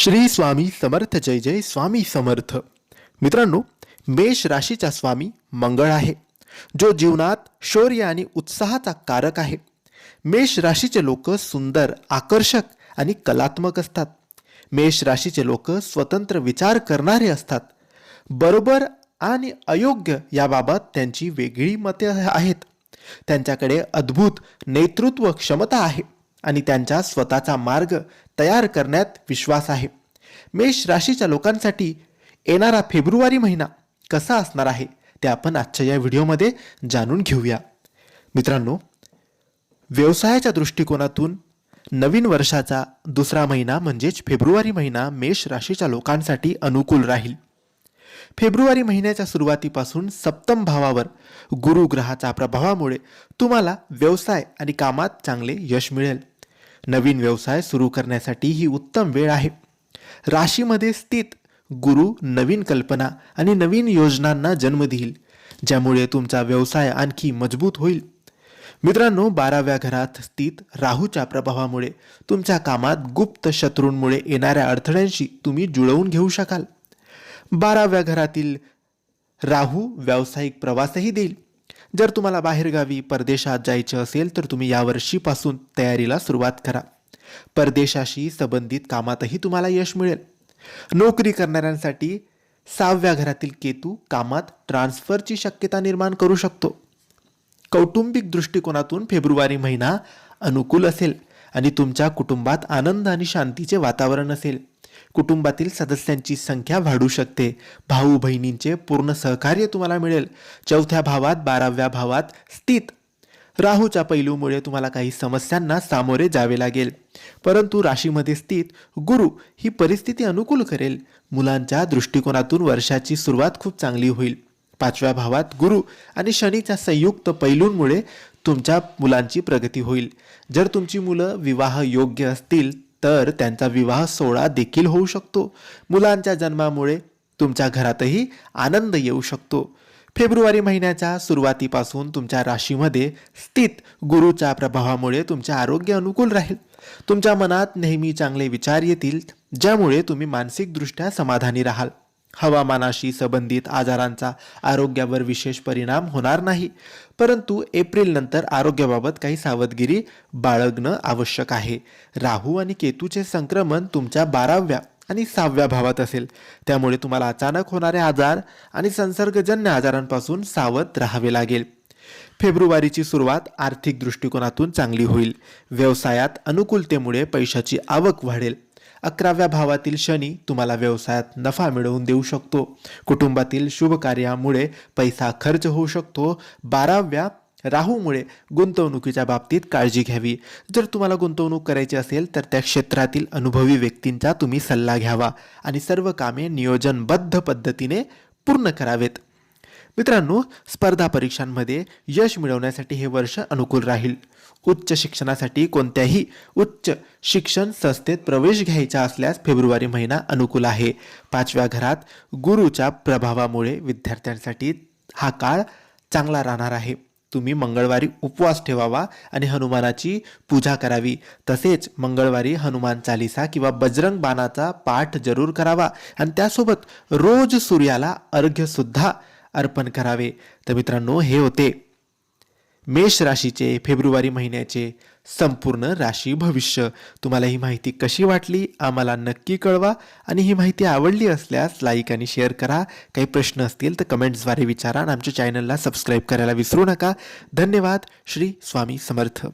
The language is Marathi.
श्री स्वामी समर्थ जय जय स्वामी समर्थ. मित्रांनो मेष राशीचा स्वामी मंगळ आहे जो जीवनात शौर्य आणि उत्साहाचा कारक आहे. मेष राशीचे लोक सुंदर आकर्षक आणि कलात्मक असतात. मेष राशीचे लोक स्वतंत्र विचार करणारे असतात. बरोबर आणि अयोग्य याबाबत त्यांची वेगळी मते आहेत. त्यांच्याकडे अद्भुत नेतृत्व क्षमता आहे आणि त्यांचा स्वतःचा मार्ग तयार करण्यात विश्वास आहे. मेष राशीच्या लोकांसाठी येणारा फेब्रुवारी महिना कसा असणार आहे ते आपण आजच्या या व्हिडिओमध्ये जाणून घेऊया. मित्रांनो व्यवसायाच्या दृष्टिकोनातून नवीन वर्षाचा दुसरा महिना म्हणजेच फेब्रुवारी महिना मेष राशीच्या लोकांसाठी अनुकूल राहील. फेब्रुवारी महिन्याच्या सुरुवातीपासून सप्तम भावावर गुरुग्रहाच्या प्रभावामुळे तुम्हाला व्यवसाय आणि कामात चांगले यश मिळेल. नवीन व्यवसाय सुरू करण्यासाठी ही उत्तम वेळ आहे. राशीमध्ये स्थित गुरु नवीन कल्पना आणि नवीन योजनांना जन्म देईल ज्यामुळे तुमचा व्यवसाय आणखी मजबूत होईल. मित्रांनो बाराव्या घरात स्थित राहूच्या प्रभावामुळे तुमच्या कामात गुप्त शत्रूंमुळे येणाऱ्या अडथळ्यांशी तुम्ही जुळवून घेऊ शकाल. बाराव्या घरातील राहू व्यावसायिक प्रवासही देईल. जर तुम्हाला बाहेरगावी परदेशात जायचे असेल तर तुम्ही यावर्षीपासून तयारीला सुरुवात करा. परदेशाशी संबंधित कामातही तुम्हाला यश मिळेल. नोकरी करणाऱ्यांसाठी सहाव्या घरातील केतू कामात ट्रान्सफरची शक्यता निर्माण करू शकतो. कौटुंबिक दृष्टिकोनातून फेब्रुवारी महिना अनुकूल असेल आणि तुमच्या कुटुंबात आनंद आणि शांतीचे वातावरण असेल. कुटुंबातील सदस्यांची संख्या वाढू शकते. भाऊ बहिणींचे पूर्ण सहकार्य तुम्हाला मिळेल. चौथ्या भावात बाराव्या भावात स्थित. राहूच्या पैलूमुळे तुम्हाला काही समस्यांना सामोरे जावे लागेल. परंतु राशीमध्ये स्थित गुरु ही परिस्थिती अनुकूल करेल. मुलांच्या दृष्टिकोनातून वर्षाची सुरुवात खूप चांगली होईल. पाचव्या भावात गुरु आणि शनीच्या संयुक्त पैलूंमुळे तुमच्या मुलांची प्रगती होईल. जर तुमची मुलं विवाह योग्य असतील तर त्यांचा विवाह सोहळा देखील होऊ शकतो. मुलांच्या जन्मामुळे तुमच्या घरातही आनंद येऊ शकतो. फेब्रुवारी महिन्याच्या सुरुवातीपासून तुमच्या राशीमध्ये स्थित गुरुच्या प्रभावामुळे तुमचे आरोग्य अनुकूल राहील. तुमच्या मनात नेहमी चांगले विचार येतील ज्यामुळे तुम्ही मानसिकदृष्ट्या समाधानी राहाल. हवामानाशी संबंधित आजारांचा आरोग्यावर विशेष परिणाम होणार नाही. परंतु एप्रिल नंतर आरोग्याबाबत काही सावधगिरी बाळगणं आवश्यक आहे. राहू आणि केतूचे संक्रमण तुमच्या बाराव्या आणि सहाव्या भावात असेल. त्यामुळे तुम्हाला अचानक होणारे आजार आणि संसर्गजन्य आजारांपासून सावध राहावे लागेल. फेब्रुवारीची सुरुवात आर्थिक दृष्टिकोनातून चांगली होईल. व्यवसायात अनुकूलतेमुळे पैशाची आवक वाढेल. अकराव्या भावातील शनी तुम्हाला व्यवसायात नफा मिळवून देऊ शकतो. कुटुंबातील शुभ कार्यामुळे पैसा खर्च होऊ शकतो. बाराव्या राहूमुळे गुंतवणुकीच्या बाबतीत काळजी घ्यावी. जर तुम्हाला गुंतवणूक करायची असेल तर त्या क्षेत्रातील अनुभवी व्यक्तींचा तुम्ही सल्ला घ्यावा आणि सर्व कामे नियोजनबद्ध पद्धतीने पूर्ण करावेत. मित्रांनो स्पर्धा परीक्षांमध्ये यश मिळवण्यासाठी हे वर्ष अनुकूल राहील. उच्च शिक्षणासाठी कोणत्याही उच्च शिक्षण संस्थेत प्रवेश घ्यायचा असल्यास फेब्रुवारी महिना अनुकूल आहे. पाचव्या घरात गुरुच्या प्रभावामुळे विद्यार्थ्यांसाठी हा काळ चांगला राहणार आहे. तुम्ही मंगळवारी उपवास ठेवावा आणि हनुमानाची पूजा करावी. तसेच मंगळवारी हनुमान चालिसा किंवा बजरंग बाणाचा पाठ जरूर करावा आणि त्यासोबत रोज सूर्याला अर्घ्यसुद्धा अर्पण करावे. तर मित्रांनो हे होते मेष राशीचे फेब्रुवारी महिन्याचे संपूर्ण राशी भविष्य. तुम्हाला ही माहिती कशी वाटली आम्हाला नक्की कळवा आणि ही माहिती आवडली असल्यास लाईक आणि शेअर करा. काही प्रश्न असतील तर कमेंट्सद्वारे विचारा आणि आमच्या चॅनलला सबस्क्राईब करायला विसरू नका. धन्यवाद. श्री स्वामी समर्थ.